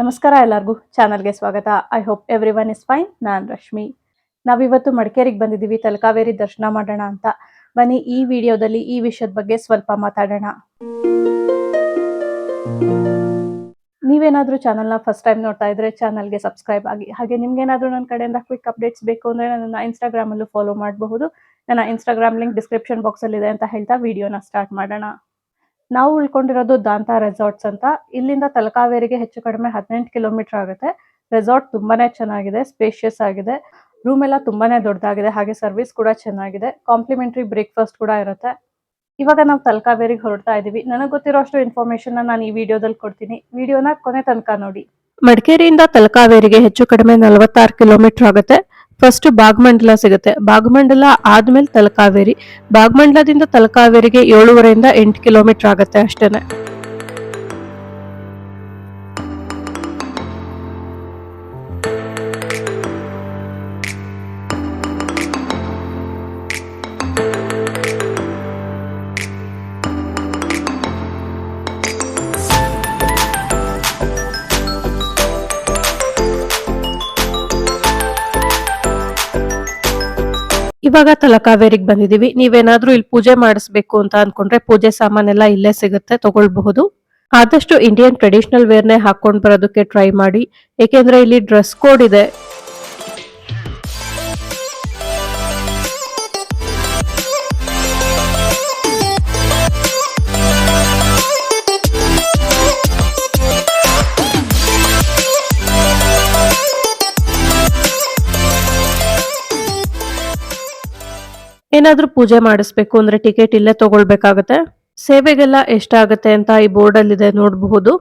ನಮಸ್ಕಾರ ಎಲ್ಲರಿಗೂ. ಚಾನಲ್ಗೆ ಸ್ವಾಗತ. I hope everyone is fine ನಾನು ರಶ್ಮಿ. ನಾವಿವತ್ತು ಮಡಿಕೇರಿಗೆ ಬಂದಿದ್ದೀವಿ. ತಲಕಾವೇರಿ ದರ್ಶನ ಮಾಡೋಣ ಅಂತ. ಬನ್ನಿ, ಈ ವಿಡಿಯೋದಲ್ಲಿ ಈ ವಿಷಯದ ಬಗ್ಗೆ ಸ್ವಲ್ಪ ಮಾತಾಡೋಣ. ನೀವೇನಾದರೂ ಚಾನಲ್ನ ಫಸ್ಟ್ ಟೈಮ್ ನೋಡ್ತಾ ಇದ್ರೆ ಚಾನಲ್ಗೆ ಸಬ್ಸ್ಕ್ರೈಬ್ ಆಗಿ. ಹಾಗೆ ನಿಮ್ಗೇನಾದರೂ ನನ್ನ ಕಡೆಯಿಂದ ಕ್ವಿಕ್ ಅಪ್ಡೇಟ್ಸ್ ಬೇಕು ಅಂದರೆ ನನ್ನ ಇನ್ಸ್ಟಾಗ್ರಾಮಲ್ಲೂ ಫಾಲೋ ಮಾಡಬಹುದು. ನನ್ನ ಇನ್ಸ್ಟಾಗ್ರಾಮ್ ಲಿಂಕ್ ಡಿಸ್ಕ್ರಿಪ್ಷನ್ ಬಾಕ್ಸಲ್ಲಿದೆ ಅಂತ ಹೇಳ್ತಾ ವಿಡಿಯೋನ ಸ್ಟಾರ್ಟ್ ಮಾಡೋಣ. ನಾವು ಉಳ್ಕೊಂಡಿರೋದು ದಾಂತ ರೆಸಾರ್ಟ್ಸ್ ಅಂತ. ಇಲ್ಲಿಂದ ತಲಕಾವೇರಿಗೆ ಹೆಚ್ಚು ಕಡಿಮೆ ಹದಿನೆಂಟು ಕಿಲೋಮೀಟರ್ ಆಗುತ್ತೆ. ರೆಸಾರ್ಟ್ ತುಂಬಾನೇ ಚೆನ್ನಾಗಿದೆ ಸ್ಪೇಷಿಯಸ್ ಆಗಿದೆ. ರೂಮ್ ಎಲ್ಲ ತುಂಬಾನೇ ದೊಡ್ಡದಾಗಿದೆ, ಹಾಗೆ ಸರ್ವಿಸ್ ಕೂಡ ಚೆನ್ನಾಗಿದೆ. ಕಾಂಪ್ಲಿಮೆಂಟರಿ ಬ್ರೇಕ್ಫಾಸ್ಟ್ ಕೂಡ ಇರುತ್ತೆ. ಇವಾಗ ನಾವು ತಲಕಾವೇರಿಗೆ ಹೊರಡ್ತಾ ಇದೀವಿ. ನನಗೆ ಗೊತ್ತಿರೋ ಅಷ್ಟು ಇನ್ಫಾರ್ಮೇಶನ್ ನಾನು ಈ ವಿಡಿಯೋದಲ್ಲಿ ಕೊಡ್ತೀನಿ. ವಿಡಿಯೋನ ಕೊನೆ ತನಕ ನೋಡಿ. ಮಡಿಕೇರಿಯಿಂದ ತಲಕಾವೇರಿಗೆ ಹೆಚ್ಚು ಕಡಿಮೆ ನಲವತ್ತಾರು ಕಿಲೋಮೀಟರ್ ಆಗುತ್ತೆ. ಫಸ್ಟ್ ಭಾಗಮಂಡಲ ಸಿಗುತ್ತೆ. ಭಾಗಮಂಡಲ ಆದ್ಮೇಲೆ ತಲಕಾವೇರಿ. ಭಾಗಮಂಡಲದಿಂದ ತಲಕಾವೇರಿಗೆ ಏಳುವರೆಯಿಂದ ಎಂಟು ಕಿಲೋಮೀಟರ್ ಆಗುತ್ತೆ ಅಷ್ಟೇನೆ. ಇವಾಗ ತಲಕಾವೇರಿಗೆ ಬಂದಿದೀವಿ ನೀವೇನಾದ್ರೂ ಇಲ್ಲಿ ಪೂಜೆ ಮಾಡಿಸ್ಬೇಕು ಅಂತ ಅನ್ಕೊಂಡ್ರೆ ಪೂಜೆ ಸಾಮಾನೆಲ್ಲ ಇಲ್ಲೇ ಸಿಗುತ್ತೆ, ತಗೊಳ್ಬಹುದು. ಆದಷ್ಟು ಇಂಡಿಯನ್ ಟ್ರೆಡಿಷನಲ್ ವೇರ್ನೇ ಹಾಕೊಂಡ್ ಬರೋದಕ್ಕೆ ಟ್ರೈ ಮಾಡಿ. ಏಕೆಂದ್ರೆ ಇಲ್ಲಿ ಡ್ರೆಸ್ ಕೋಡ್ ಇದೆ. ಏನಾದ್ರೂ ಪೂಜೆ ಮಾಡಿಸ್ಬೇಕು ಅಂದ್ರೆ ಟಿಕೆಟ್ ಇಲ್ಲೇ ತಗೊಳ್ಬೇಕಾಗತ್ತೆ? ಸೇವೆಗೆಲ್ಲ ಎಷ್ಟಾಗತ್ತೆ ಅಂತ ಈ ಬೋರ್ಡ್ ಅಲ್ಲಿ ಇದೆ ನೋಡಬಹುದು.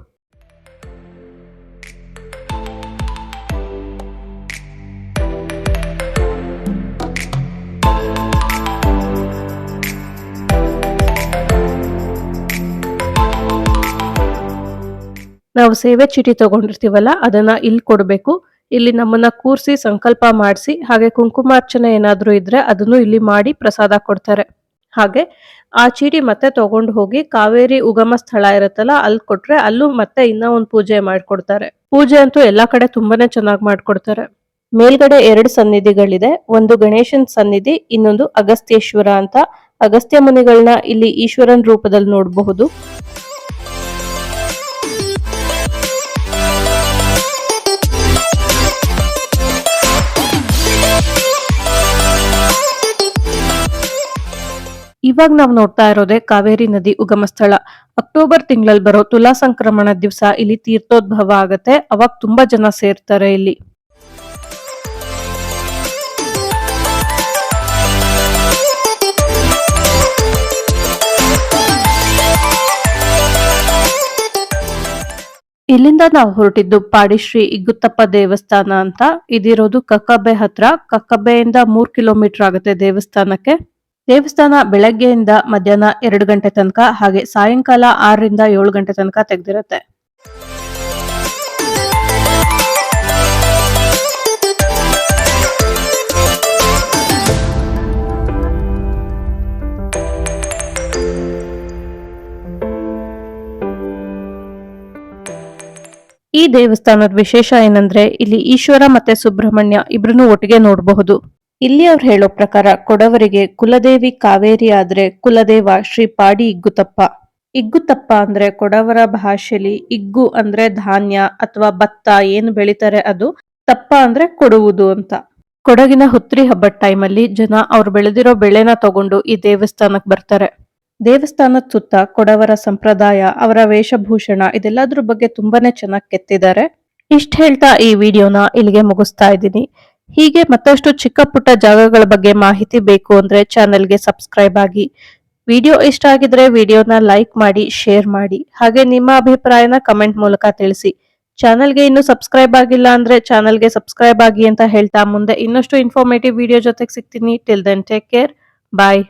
ನಾವು ಸೇವೆ ಚೀಟಿ ತಗೊಂಡಿರ್ತೀವಲ್ಲ, ಅದನ್ನ ಇಲ್ಲಿ ಕೊಡಬೇಕು. ಇಲ್ಲಿ ನಮ್ಮನ್ನ ಕೂರಿಸಿ ಸಂಕಲ್ಪ ಮಾಡಿಸಿ, ಹಾಗೆ ಕುಂಕುಮಾರ್ಚನೆ ಏನಾದರೂ ಇದ್ರೆ ಅದನ್ನು ಇಲ್ಲಿ ಮಾಡಿ ಪ್ರಸಾದ ಕೊಡ್ತಾರೆ. ಹಾಗೆ ಆ ಚೀಟಿ ಮತ್ತೆ ತಗೊಂಡು ಹೋಗಿ ಕಾವೇರಿ ಉಗಮ ಸ್ಥಳ ಇರುತ್ತಲ್ಲ, ಅಲ್ಲಿ ಕೊಟ್ರೆ ಅಲ್ಲೂ ಮತ್ತೆ ಇನ್ನ ಒಂದು ಪೂಜೆ ಮಾಡ್ಕೊಡ್ತಾರೆ. ಪೂಜೆ ಅಂತೂ ಎಲ್ಲಾ ಕಡೆ ತುಂಬಾನೇ ಚೆನ್ನಾಗಿ ಮಾಡ್ಕೊಡ್ತಾರೆ. ಮೇಲ್ಗಡೆ ಎರಡು ಸನ್ನಿಧಿಗಳಿದೆ, ಒಂದು ಗಣೇಶನ್ ಸನ್ನಿಧಿ, ಇನ್ನೊಂದು ಅಗಸ್ತ್ಯೇಶ್ವರ ಅಂತ. ಅಗಸ್ತ್ಯ ಮುನಿಗಳನ್ನ ಇಲ್ಲಿ ಈಶ್ವರನ್ ರೂಪದಲ್ಲಿ ನೋಡಬಹುದು. ಇವಾಗ ನಾವು ನೋಡ್ತಾ ಇರೋದೇ ಕಾವೇರಿ ನದಿ ಉಗಮ ಸ್ಥಳ. ಅಕ್ಟೋಬರ್ ತಿಂಗಳಲ್ಲಿ ಬರೋ ತುಲಾ ಸಂಕ್ರಮಣ ದಿವಸ ಇಲ್ಲಿ ತೀರ್ಥೋದ್ಭವ ಆಗತ್ತೆ. ಅವಾಗ ತುಂಬಾ ಜನ ಸೇರ್ತಾರೆ ಇಲ್ಲಿ. ಇಲ್ಲಿಂದ ನಾವು ಹೊರಟಿದ್ದು ಪಾಡಿಶ್ರೀ ಇಗ್ಗುತ್ತಪ್ಪ ದೇವಸ್ಥಾನ ಅಂತ. ಇದಿರೋದು ಕಕ್ಕಬ್ಬೆ ಹತ್ರ. ಕಕ್ಕಬ್ಬೆಯಿಂದ ಮೂರ್ ಕಿಲೋಮೀಟರ್ ಆಗುತ್ತೆ ದೇವಸ್ಥಾನಕ್ಕೆ. ದೇವಸ್ಥಾನ ಬೆಳಗ್ಗೆಯಿಂದ ಮಧ್ಯಾಹ್ನ ಎರಡು ಗಂಟೆ ತನಕ ಹಾಗೆ ಸಾಯಂಕಾಲ ಆರರಿಂದ ಏಳು ಗಂಟೆ ತನಕ ತೆಗೆದಿರುತ್ತೆ. ಈ ದೇವಸ್ಥಾನದ ವಿಶೇಷ ಏನಂದ್ರೆ ಇಲ್ಲಿ ಈಶ್ವರ ಮತ್ತೆ ಸುಬ್ರಹ್ಮಣ್ಯ ಇಬ್ರನ್ನೂ ಒಟ್ಟಿಗೆ ನೋಡಬಹುದು. ಇಲ್ಲಿ ಅವ್ರು ಹೇಳೋ ಪ್ರಕಾರ ಕೊಡವರಿಗೆ ಕುಲದೇವಿ ಕಾವೇರಿ ಆದ್ರೆ ಕುಲದೇವ ಶ್ರೀ ಪಾಡಿ ಇಗ್ಗುತಪ್ಪ ಇಗ್ಗುತಪ್ಪ ಅಂದ್ರೆ ಕೊಡವರ ಭಾಷೆಲಿ ಇಗ್ಗು ಅಂದ್ರೆ ಧಾನ್ಯ ಅಥವಾ ಭತ್ತ ಏನು ಬೆಳಿತಾರೆ ಅದು ತಪ್ಪ ಅಂದ್ರೆ ಕೊಡುವುದು ಅಂತ. ಕೊಡಗಿನ ಹುತ್ರಿ ಹಬ್ಬದ ಟೈಮಲ್ಲಿ ಜನ ಅವ್ರು ಬೆಳೆದಿರೋ ಬೆಳೆನ ತಗೊಂಡು ಈ ದೇವಸ್ಥಾನಕ್ ಬರ್ತಾರೆ. ದೇವಸ್ಥಾನದ ಸುತ್ತ ಕೊಡವರ ಸಂಪ್ರದಾಯ, ಅವರ ವೇಷಭೂಷಣ ಇದೆಲ್ಲದ್ರ ಬಗ್ಗೆ ತುಂಬಾನೇ ಚೆನ್ನಾಗಿ ಕೆತ್ತಿದ್ದಾರೆ. ಇಷ್ಟ ಹೇಳ್ತಾ ಈ ವಿಡಿಯೋನ ಇಲ್ಲಿಗೆ ಮುಗಿಸ್ತಾ ಇದ್ದೀನಿ. ಹೀಗೆ ಮತ್ತಷ್ಟು ಚಿಕ್ಕ ಪುಟ್ಟ ಜಾಗಗಳ ಬಗ್ಗೆ ಮಾಹಿತಿ ಬೇಕು ಅಂದ್ರೆ ಚಾನೆಲ್ಗೆ ಸಬ್ಸ್ಕ್ರೈಬ್ ಆಗಿ. ವಿಡಿಯೋ ಇಷ್ಟ ಆಗಿದ್ರೆ ವಿಡಿಯೋನ ಲೈಕ್ ಮಾಡಿ, ಶೇರ್ ಮಾಡಿ. ಹಾಗೆ ನಿಮ್ಮ ಅಭಿಪ್ರಾಯನ ಕಮೆಂಟ್ ಮೂಲಕ ತಿಳಿಸಿ. ಚಾನೆಲ್ಗೆ ಇನ್ನು ಸಬ್ಸ್ಕ್ರೈಬ್ ಆಗಿಲ್ಲ ಅಂದ್ರೆ ಚಾನೆಲ್ಗೆ ಸಬ್ಸ್ಕ್ರೈಬ್ ಆಗಿ ಅಂತ ಹೇಳ್ತಾ ಮುಂದೆ ಇನ್ನಷ್ಟು ಇನ್ಫಾರ್ಮೇಟಿವ್ ವಿಡಿಯೋ ಜೊತೆಗೆ ಸಿಗ್ತೀನಿ. Till then take care bye